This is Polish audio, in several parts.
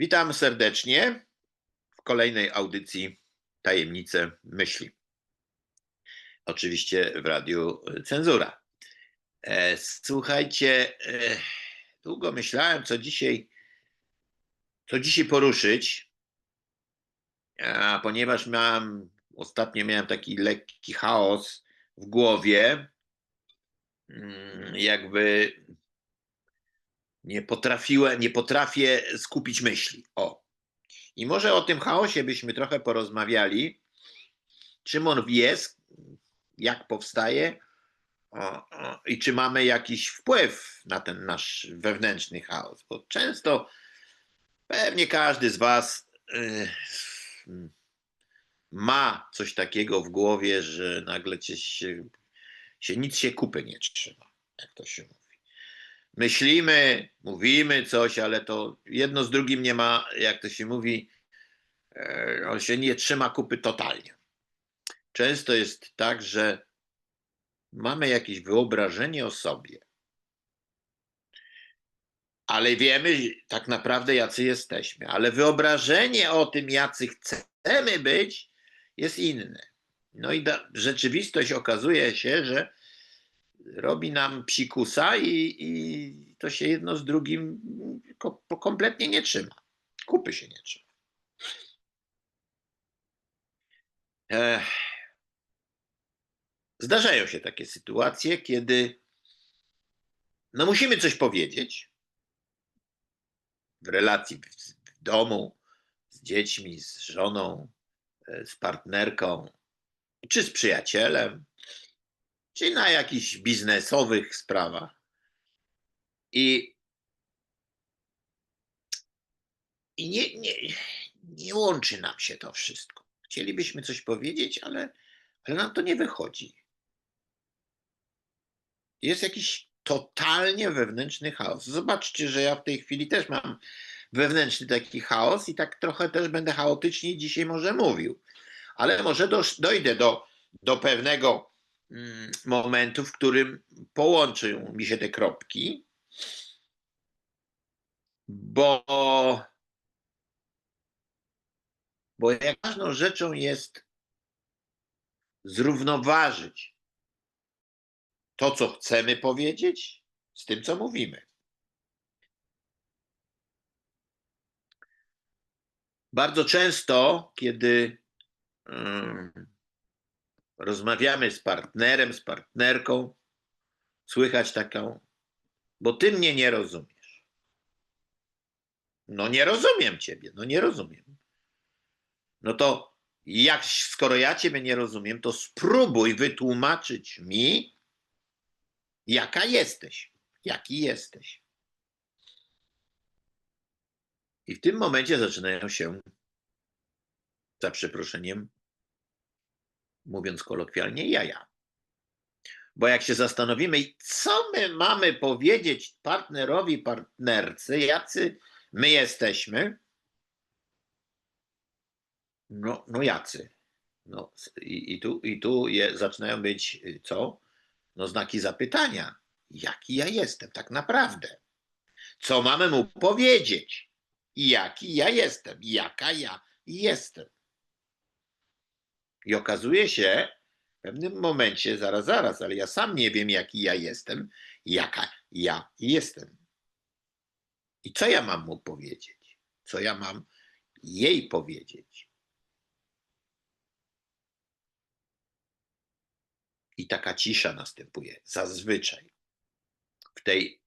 Witam serdecznie w kolejnej audycji Tajemnice Myśli. Oczywiście w radiu Cenzura. E, Słuchajcie, e, długo myślałem, co dzisiaj, co dzisiaj poruszyć, a ponieważ miałem, ostatnio miałem taki lekki chaos w głowie, mm, jakby nie potrafiłem, nie potrafię skupić myśli. O. I może o tym chaosie byśmy trochę porozmawiali. Czym on jest, jak powstaje o, o, i czy mamy jakiś wpływ na ten nasz wewnętrzny chaos. Bo często pewnie każdy z Was y, ma coś takiego w głowie, że nagle się, się nic się kupy nie trzyma, jak to się mówi myślimy, mówimy coś, ale to jedno z drugim nie ma, jak to się mówi, e, on się nie trzyma kupy totalnie. Często jest tak, że mamy jakieś wyobrażenie o sobie, ale wiemy tak naprawdę, jacy jesteśmy, ale wyobrażenie o tym, jacy chcemy być, jest inne. No i da, rzeczywistość okazuje się, że robi nam psikusa i, i to się jedno z drugim ko, kompletnie nie trzyma. Kupy się nie trzyma. Ech. Zdarzają się takie sytuacje, kiedy no musimy coś powiedzieć w relacji w, w domu, z dziećmi, z żoną, e, z partnerką, czy z przyjacielem, czy na jakichś biznesowych sprawach. I, i nie, nie, nie łączy nam się to wszystko. Chcielibyśmy coś powiedzieć, ale, ale nam to nie wychodzi. Jest jakiś totalnie wewnętrzny chaos. Zobaczcie, że ja w tej chwili też mam wewnętrzny taki chaos i tak trochę też będę chaotycznie dzisiaj może mówił. Ale może do, dojdę do, do pewnego momentu, w którym połączą mi się te kropki, bo, bo jak ważną rzeczą jest zrównoważyć to, co chcemy powiedzieć, z tym, co mówimy. Bardzo często, kiedy rozmawiamy z partnerem, z partnerką, słychać taką, bo ty mnie nie rozumiesz. No nie rozumiem ciebie, no nie rozumiem. No to jak, skoro ja ciebie nie rozumiem, to spróbuj wytłumaczyć mi, jaka jesteś, jaki jesteś. I w tym momencie zaczynają się, za przeproszeniem, mówiąc kolokwialnie, jaja. Bo jak się zastanowimy, co my mamy powiedzieć partnerowi, partnerce, jacy my jesteśmy, no, no jacy. No, i, i, tu, I tu je, zaczynają być co? No znaki zapytania. Jaki ja jestem tak naprawdę? Co mamy mu powiedzieć? Jaki ja jestem? Jaka ja jestem? I okazuje się w pewnym momencie, zaraz, zaraz, ale ja sam nie wiem, jaki ja jestem, jaka ja jestem. I co ja mam mu powiedzieć? Co ja mam jej powiedzieć? I taka cisza następuje zazwyczaj w tej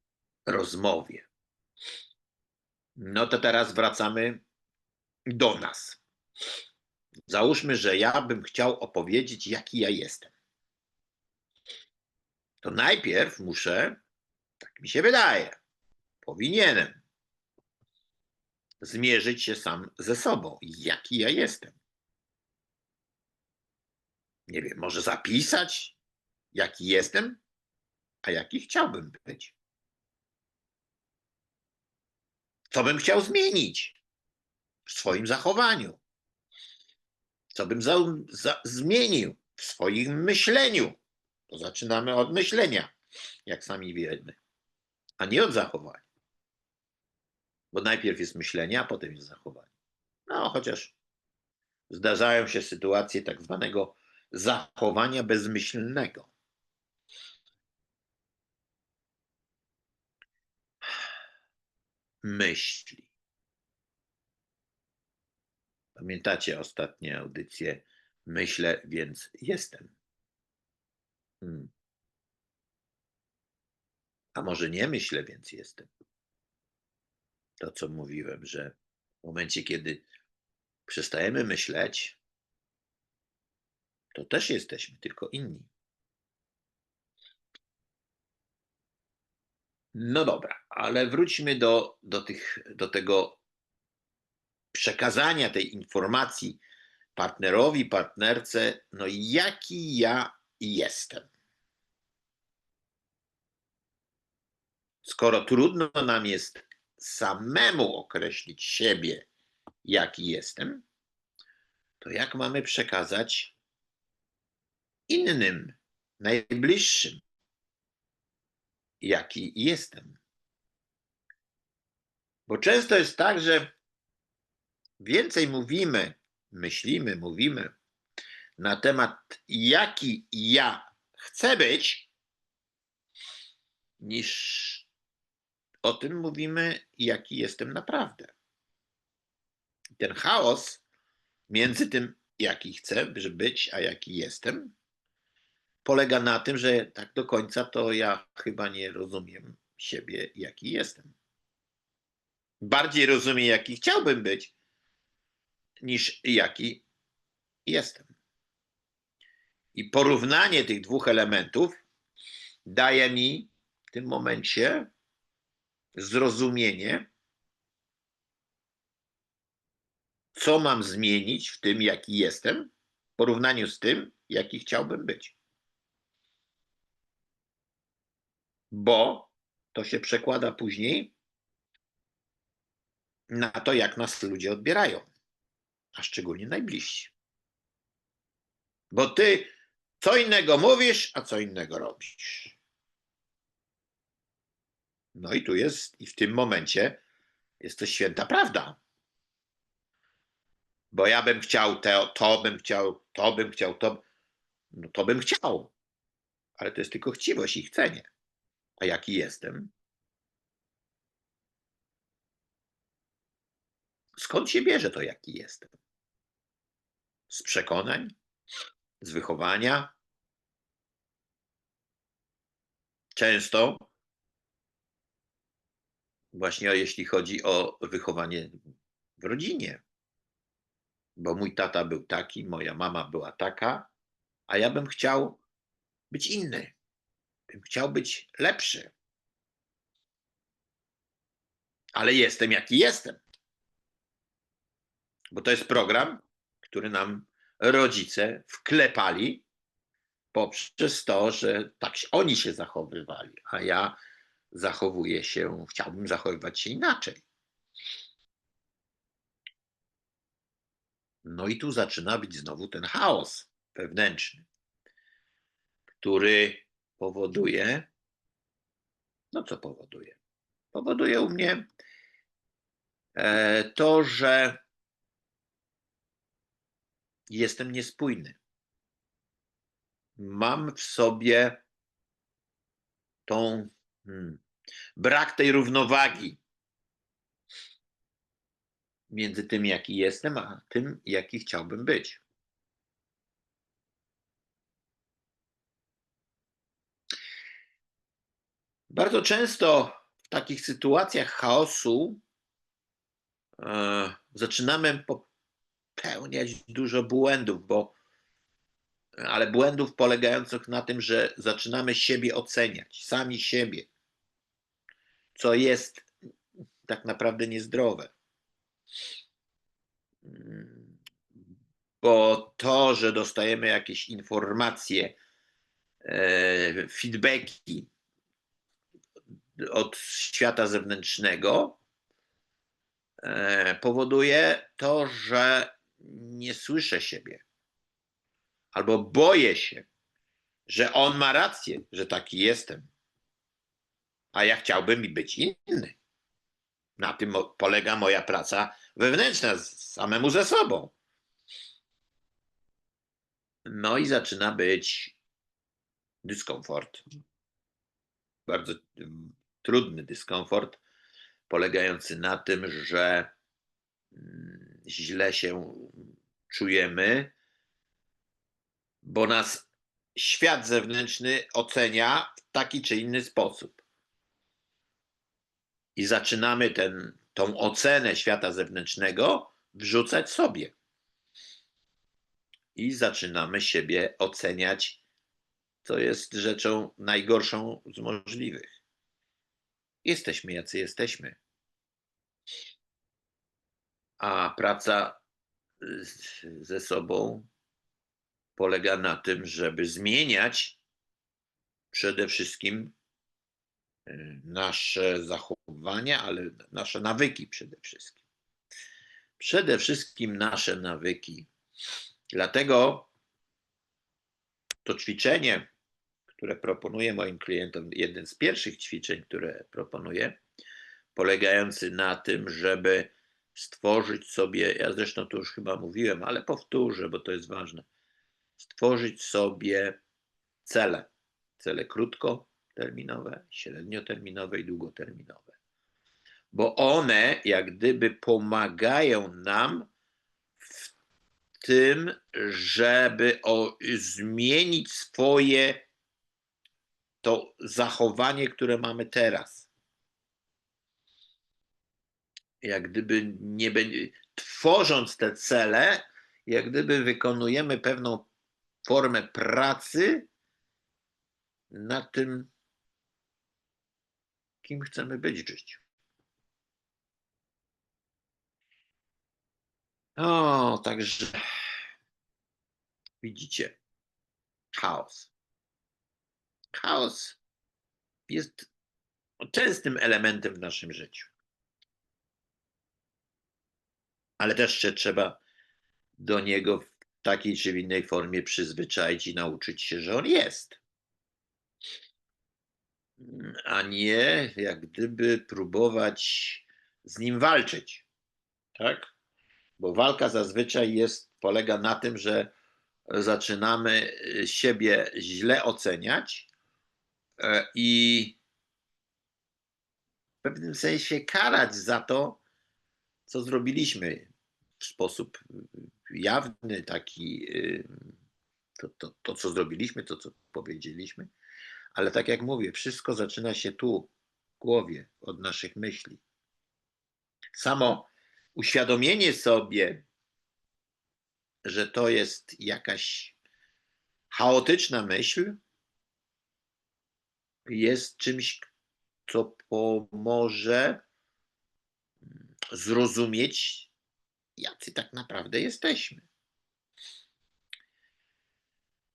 rozmowie. No to teraz wracamy do nas. Załóżmy, że ja bym chciał opowiedzieć, jaki ja jestem. To najpierw muszę, tak mi się wydaje, powinienem zmierzyć się sam ze sobą, jaki ja jestem. Nie wiem, może zapisać, jaki jestem, a jaki chciałbym być. Co bym chciał zmienić w swoim zachowaniu co bym za, za, zmienił w swoim myśleniu. To zaczynamy od myślenia, jak sami wiemy, a nie od zachowania. Bo najpierw jest myślenie, a potem jest zachowanie. No, chociaż zdarzają się sytuacje tak zwanego zachowania bezmyślnego. Myśli. Pamiętacie ostatnie audycje? Myślę, więc jestem. Hmm. A może nie myślę, więc jestem. To, co mówiłem, że w momencie, kiedy przestajemy myśleć, to też jesteśmy, tylko inni. No dobra, ale wróćmy do, do, tych, do tego przekazania tej informacji partnerowi, partnerce, no jaki ja jestem. Skoro trudno nam jest samemu określić siebie, jaki jestem, to jak mamy przekazać innym, najbliższym, jaki jestem? Bo często jest tak, że więcej mówimy, myślimy, mówimy na temat, jaki ja chcę być, niż o tym mówimy, jaki jestem naprawdę. Ten chaos między tym, jaki chcę być, a jaki jestem, polega na tym, że tak do końca to ja chyba nie rozumiem siebie, jaki jestem. Bardziej rozumiem, jaki chciałbym być, niż jaki jestem. I porównanie tych dwóch elementów daje mi w tym momencie zrozumienie, co mam zmienić w tym, jaki jestem, w porównaniu z tym, jaki chciałbym być. Bo to się przekłada później na to, jak nas ludzie odbierają, a szczególnie najbliżsi. Bo ty co innego mówisz, a co innego robisz. No i tu jest, i w tym momencie jest to święta prawda. Bo ja bym chciał te, to, bym chciał, to bym chciał, to, no to bym chciał. Ale to jest tylko chciwość i chcenie. A jaki jestem? Skąd się bierze to, jaki jestem? Z przekonań? Z wychowania? Często właśnie jeśli chodzi o wychowanie w rodzinie. Bo mój tata był taki, moja mama była taka, a ja bym chciał być inny. Bym chciał być lepszy. Ale jestem jaki jestem. Bo to jest program, który nam rodzice wklepali poprzez to, że tak oni się zachowywali, a ja zachowuję się, chciałbym zachowywać się inaczej. No i tu zaczyna być znowu ten chaos wewnętrzny, który powoduje, no co powoduje? Powoduje u mnie e, to, że jestem niespójny. Mam w sobie tą hmm, brak tej równowagi między tym, jaki jestem, a tym, jaki chciałbym być. Bardzo często w takich sytuacjach chaosu e, zaczynamy popełniać dużo błędów, bo ale błędów polegających na tym, że zaczynamy siebie oceniać, sami siebie, co jest tak naprawdę niezdrowe. Bo to, że dostajemy jakieś informacje, e, feedbacki od świata zewnętrznego, e, powoduje to, że nie słyszę siebie albo boję się, że on ma rację, że taki jestem, a ja chciałbym być inny. Na tym polega moja praca wewnętrzna samemu ze sobą. No i zaczyna być dyskomfort. Bardzo mm, trudny dyskomfort, polegający na tym, że mm, źle się czujemy, bo nas świat zewnętrzny ocenia w taki czy inny sposób. I zaczynamy ten, tą ocenę świata zewnętrznego wrzucać sobie. I zaczynamy siebie oceniać, co jest rzeczą najgorszą z możliwych. Jesteśmy jacy jesteśmy. A praca ze sobą polega na tym, żeby zmieniać przede wszystkim y, nasze zachowania, ale nasze nawyki przede wszystkim. Przede wszystkim nasze nawyki. Dlatego to ćwiczenie, które proponuję moim klientom, jeden z pierwszych ćwiczeń, które proponuję, polegający na tym, żeby stworzyć sobie, ja zresztą to już chyba mówiłem, ale powtórzę, bo to jest ważne, stworzyć sobie cele. Cele krótkoterminowe, średnioterminowe i długoterminowe. Bo one jak gdyby pomagają nam w tym, żeby o, zmienić swoje to zachowanie, które mamy teraz. Jak gdyby nie będzie, tworząc te cele, jak gdyby wykonujemy pewną formę pracy na tym, kim chcemy być w życiu. O, także widzicie, chaos. Chaos jest częstym elementem w naszym życiu. Ale też się trzeba do niego w takiej czy w innej formie przyzwyczaić i nauczyć się, że on jest. A nie jak gdyby próbować z nim walczyć. Tak? Bo walka zazwyczaj jest, polega na tym, że zaczynamy siebie źle oceniać e, i w pewnym sensie karać za to, co zrobiliśmy w sposób jawny, taki y, to, to, to, co zrobiliśmy, to, co powiedzieliśmy. Ale tak jak mówię, wszystko zaczyna się tu, w głowie, od naszych myśli. Samo uświadomienie sobie, że to jest jakaś chaotyczna myśl, jest czymś, co pomoże zrozumieć, jacy tak naprawdę jesteśmy.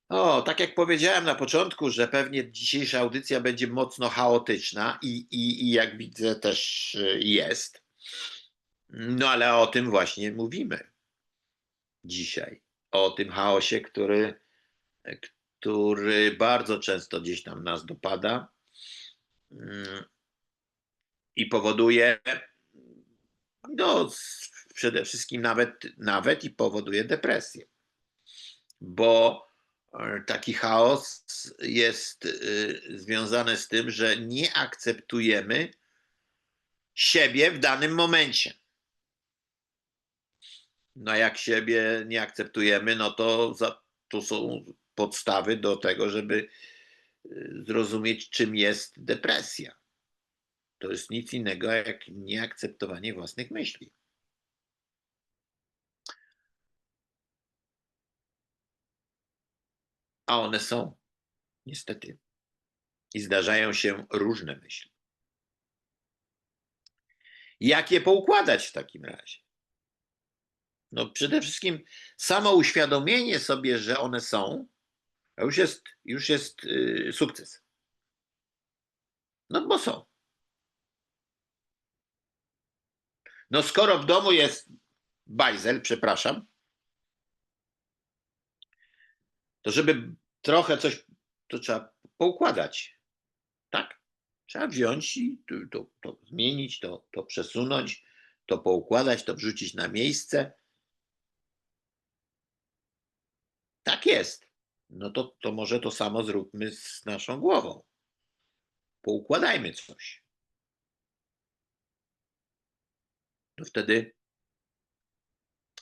O, tak jak powiedziałem na początku, że pewnie dzisiejsza audycja będzie mocno chaotyczna i, i, i jak widzę też y, jest. No ale o tym właśnie mówimy dzisiaj. O tym chaosie, który, który bardzo często gdzieś tam nas dopada mm, i powoduje, no przede wszystkim nawet, nawet i powoduje depresję. Bo e, taki chaos jest y, związany z tym, że nie akceptujemy siebie w danym momencie. No jak siebie nie akceptujemy, no to za, tu są podstawy do tego, żeby y, zrozumieć, czym jest depresja. To jest nic innego jak nieakceptowanie własnych myśli. A one są, niestety. I zdarzają się różne myśli. Jak je poukładać w takim razie? No przede wszystkim samo uświadomienie sobie, że one są, już jest, już jest yy, sukces. No bo są. No skoro w domu jest bajzel, przepraszam, to żeby trochę coś, to trzeba poukładać. Tak? Trzeba wziąć i to, to, to zmienić, to, to przesunąć, to poukładać, to wrzucić na miejsce. Tak jest. No to, to może to samo zróbmy z naszą głową. Poukładajmy coś. To wtedy,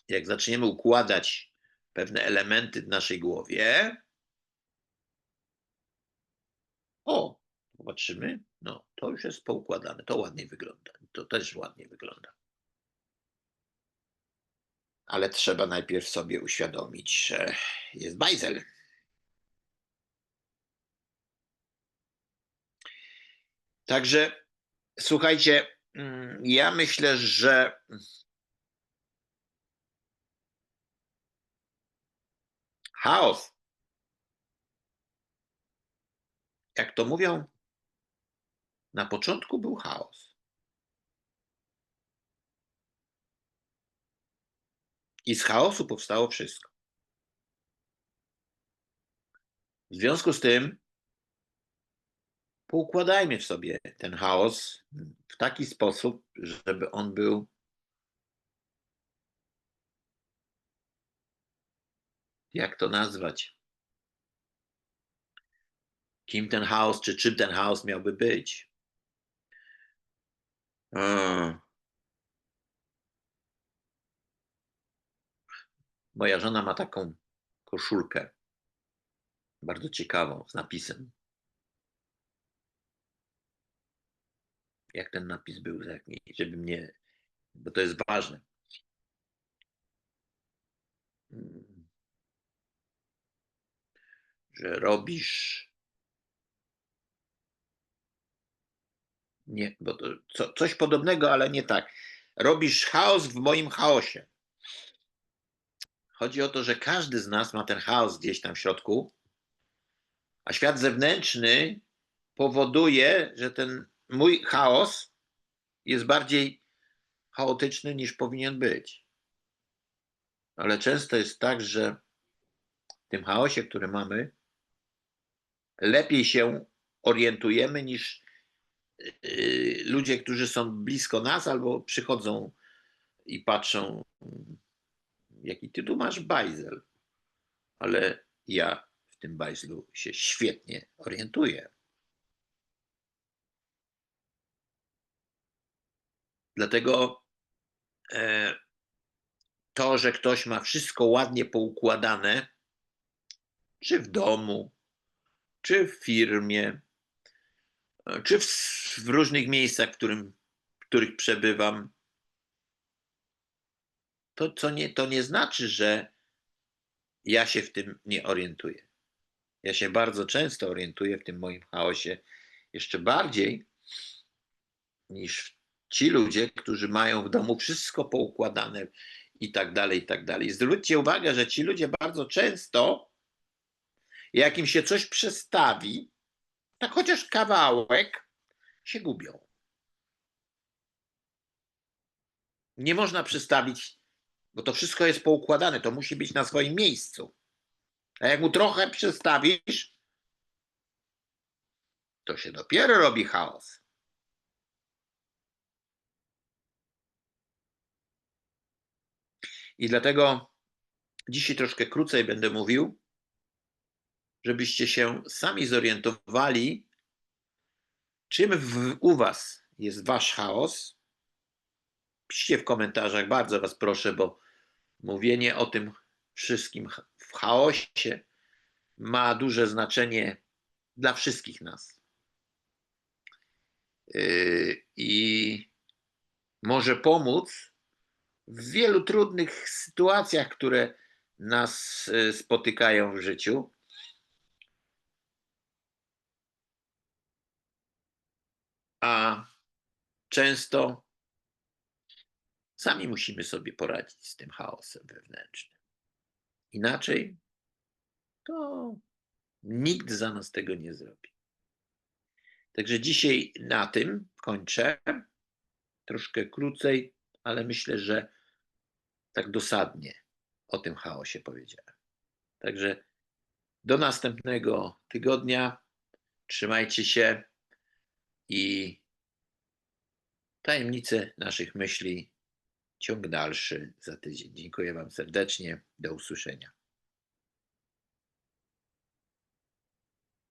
jak zaczniemy układać pewne elementy w naszej głowie, o, zobaczymy, no to już jest poukładane, to ładnie wygląda, to też ładnie wygląda. Ale trzeba najpierw sobie uświadomić, że jest bajzel. Także słuchajcie, mm, ja myślę, że chaos, jak to mówią, na początku był chaos. I z chaosu powstało wszystko. W związku z tym poukładajmy w sobie ten chaos w taki sposób, żeby on był jak to nazwać? Kim ten chaos, czy czym ten chaos miałby być? A. Moja żona ma taką koszulkę, bardzo ciekawą, z napisem. Jak ten napis był, żeby mnie, bo to jest ważne. Że robisz. Nie, bo to co, coś podobnego, ale nie tak. Robisz chaos w moim chaosie. Chodzi o to, że każdy z nas ma ten chaos gdzieś tam w środku, a świat zewnętrzny powoduje, że ten mój chaos jest bardziej chaotyczny niż powinien być. Ale często jest tak, że w tym chaosie, który mamy, lepiej się orientujemy niż yy, ludzie, którzy są blisko nas albo przychodzą i patrzą, jaki ty tu masz bajzel. Ale ja w tym bajzlu się świetnie orientuję. Dlatego e, to, że ktoś ma wszystko ładnie poukładane, czy w domu, czy w firmie, czy w, w różnych miejscach, w, którym, w których przebywam, to, co nie, to nie znaczy, że ja się w tym nie orientuję. Ja się bardzo często orientuję w tym moim chaosie, jeszcze bardziej niż ci ludzie, którzy mają w domu wszystko poukładane i tak dalej, i tak dalej. Zwróćcie uwagę, że ci ludzie bardzo często, jak im się coś przestawi, tak chociaż kawałek, się gubią. Nie można przestawić, bo to wszystko jest poukładane, to musi być na swoim miejscu. A jak mu trochę przestawisz, to się dopiero robi chaos. I dlatego dzisiaj troszkę krócej będę mówił, żebyście się sami zorientowali, czym w, u Was jest Wasz chaos. Piszcie w komentarzach, bardzo Was proszę, bo mówienie o tym wszystkim w chaosie ma duże znaczenie dla wszystkich nas. Yy, I może pomóc w wielu trudnych sytuacjach, które nas e, spotykają w życiu. A często sami musimy sobie poradzić z tym chaosem wewnętrznym. Inaczej to nikt za nas tego nie zrobi. Także dzisiaj na tym kończę. Troszkę krócej, ale myślę, że tak dosadnie o tym chaosie powiedziałem. Także do następnego tygodnia. Trzymajcie się. I tajemnice naszych myśli. Ciąg dalszy za tydzień. Dziękuję Wam serdecznie. Do usłyszenia.